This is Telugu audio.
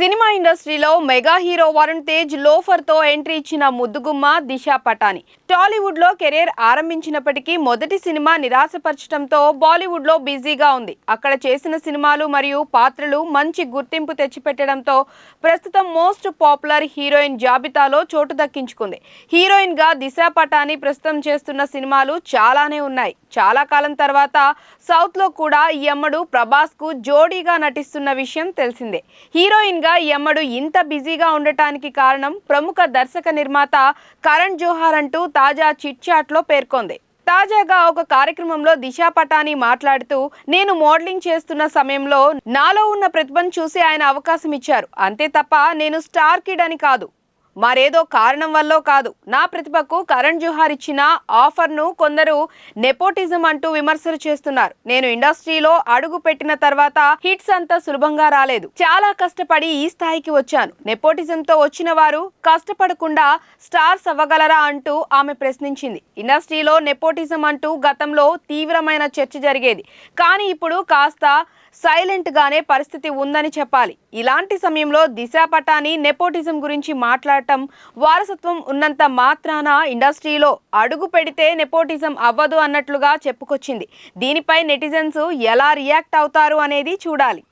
സിനിമ ఇండస్ట్రీలో మెగా హీరో వరుణ్ తేజ్ లోఫర్తో ఎంట్రీ ఇచ్చిన ముద్దుగుమ్మ దిశ పటాని. టాలీవుడ్లో కెరీర్ ఆరంభించినప్పటికీ మొదటి సినిమా నిరాశపరచడంతో బాలీవుడ్లో బిజీగా ఉంది. అక్కడ చేసిన సినిమాలు మరియు పాత్రలు మంచి గుర్తింపు తెచ్చిపెట్టడంతో ప్రస్తుతం మోస్ట్ పాపులర్ హీరోయిన్ జాబితాలో చోటు దక్కించుకుంది. హీరోయిన్గా దిశ పటాని ప్రస్తుతం చేస్తున్న సినిమాలు చాలానే ఉన్నాయి. చాలా కాలం తర్వాత సౌత్లో కూడా ఈ అమ్మడు ప్రభాస్కు జోడీగా నటిస్తున్న విషయం తెలిసిందే. హీరోయిన్గా ఈ యమ్మడు ఇంత బిజీగా ఉండటానికి కారణం ప్రముఖ దర్శక నిర్మాత కరణ్ జోహార్ అంటూ తాజా చిట్ పేర్కొంది. తాజాగా ఒక కార్యక్రమంలో దిశా పటాని మాట్లాడుతూ నేను మోడలింగ్ చేస్తున్న సమయంలో నాలో ఉన్న ప్రతిభను చూసి ఆయన అవకాశం ఇచ్చారు. అంతే తప్ప నేను స్టార్ కిడ్ అని కాదు. మరేదో కారణం వల్ల కాదు. నా ప్రతిభకు కరణ్ జోహార్ ఇచ్చిన ఆఫర్ను కొందరు నెపోటిజం అంటూ విమర్శలు చేస్తున్నారు. నేను ఇండస్ట్రీలో అడుగు పెట్టిన తర్వాత హిట్స్ అంత సులభంగా రాలేదు. చాలా కష్టపడి ఈ స్థాయికి వచ్చాను. నెపోటిజంతో వచ్చిన వారు కష్టపడకుండా స్టార్స్ అవ్వగలరా అంటూ ఆమె ప్రశ్నించింది. ఇండస్ట్రీలో నెపోటిజం అంటూ గతంలో తీవ్రమైన చర్చ జరిగేది. కానీ ఇప్పుడు కాస్త సైలెంట్గానే పరిస్థితి ఉందని చెప్పాలి. ఇలాంటి సమయంలో దిశ పటాని నెపోటిజం గురించి చట్టం వారసత్వం ఉన్నంత మాత్రాన ఇండస్ట్రీలో అడుగు పెడితే నెపోటిజం అవ్వదు అన్నట్లుగా చెప్పుకొచ్చింది. దీనిపై నెటిజన్స్ ఎలా రియాక్ట్ అవుతారు అనేది చూడాలి.